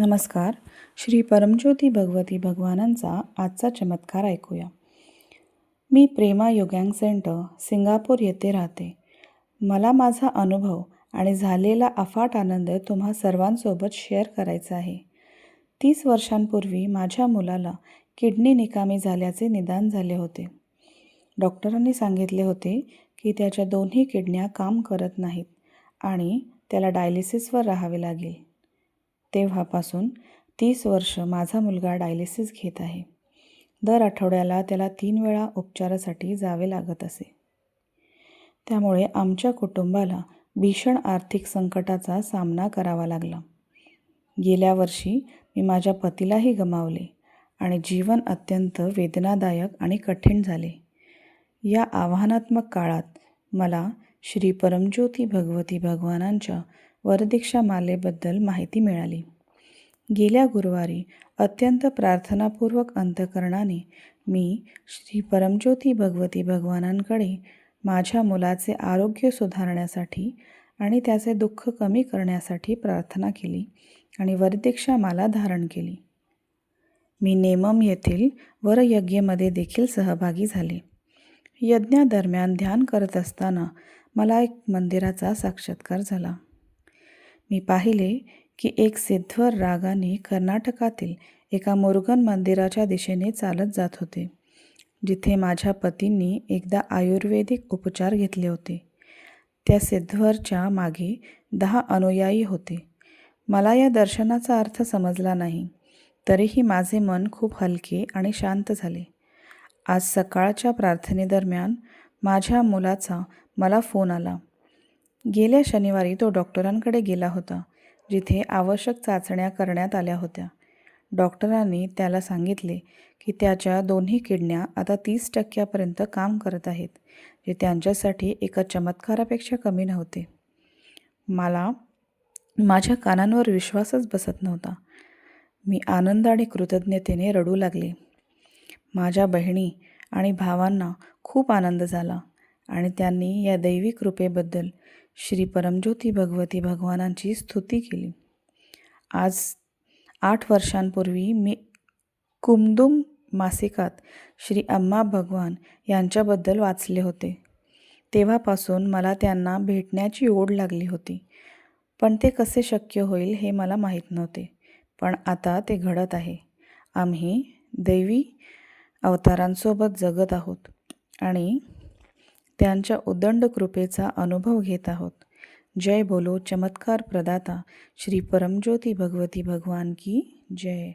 नमस्कार. श्री परमज्योती भगवती भगवानांचा आजचा चमत्कार ऐकूया. मी प्रेमा योग्यांग सेंटर सिंगापूर येथे राहते. मला माझा अनुभव आणि झालेला अफाट आनंद तुम्हा सर्वांसोबत शेअर करायचा आहे. तीस वर्षांपूर्वी माझ्या मुलाला किडनी निकामी झाल्याचे निदान झाले होते. डॉक्टरांनी सांगितले होते की त्याच्या दोन्ही किडन्या काम करत नाहीत आणि त्याला डायलिसिसवर राहावे लागेल. तेव्हापासून तीस वर्ष माझा मुलगा डायलिसिस घेत आहे. दर आठवड्याला त्याला तीन वेळा उपचारासाठी जावे लागत असे. त्यामुळे आमच्या कुटुंबाला भीषण आर्थिक संकटाचा सामना करावा लागला. गेल्या वर्षी मी माझ्या पतीलाही गमावले आणि जीवन अत्यंत वेदनादायक आणि कठीण झाले. या आव्हानात्मक काळात मला श्री परमज्योती भगवती भगवानांच्या वरदीक्षा मालेबद्दल माहिती मिळाली. गेल्या गुरुवारी अत्यंत प्रार्थनापूर्वक अंतकरणाने मी श्री परमज्योती भगवती भगवानांकडे माझ्या मुलाचे आरोग्य सुधारण्यासाठी आणि त्याचे दुःख कमी करण्यासाठी प्रार्थना केली आणि वरदीक्षा माला धारण केली. मी नेमम येथील वरयज्ञमध्ये देखील सहभागी झाले. यज्ञादरम्यान ध्यान करत असताना मला एक मंदिराचा साक्षात्कार झाला. मी पाहिले की एक सिद्धवर रागाने कर्नाटकातील एका मुरुगन मंदिराच्या दिशेने चालत जात होते जिथे माझ्या पतींनी एकदा आयुर्वेदिक उपचार घेतले होते. त्या सिद्धवरच्या मागे दहा अनुयायी होते. मला या दर्शनाचा अर्थ समजला नाही तरीही माझे मन खूप हलके आणि शांत झाले. आज सकाळच्या प्रार्थनेदरम्यान माझ्या मुलाचा मला फोन आला. गेल्या शनिवारी तो डॉक्टरांकडे गेला होता जिथे आवश्यक चाचण्या करण्यात आल्या होत्या. डॉक्टरांनी त्याला सांगितले की त्याच्या दोन्ही किडण्या आता तीस टक्क्यापर्यंत काम करत आहेत जे त्यांच्यासाठी एका चमत्कारापेक्षा कमी नव्हते. मला माझ्या कानांवर विश्वासच बसत नव्हता. मी आनंद आणि कृतज्ञतेने रडू लागले. माझ्या बहिणी आणि भावांना खूप आनंद झाला आणि त्यांनी या दैवी कृपेबद्दल श्री परमज्योती भगवती भगवानांची स्तुती केली. आज आठ वर्षांपूर्वी मी कुमदुम मासिकात श्री अम्मा भगवान यांच्याबद्दल वाचले होते. तेव्हापासून मला त्यांना भेटण्याची ओढ लागली होती. पण ते कसे शक्य होईल हे मला माहीत नव्हते. पण आता ते घडत आहे. आम्ही दैवी अवतारांसोबत जगत आहोत आणि त्यांच्या उदंड कृपेचा अनुभव घेत आहोत. जय बोलो चमत्कार प्रदाता. श्री परमज्योती भगवती भगवान की जय.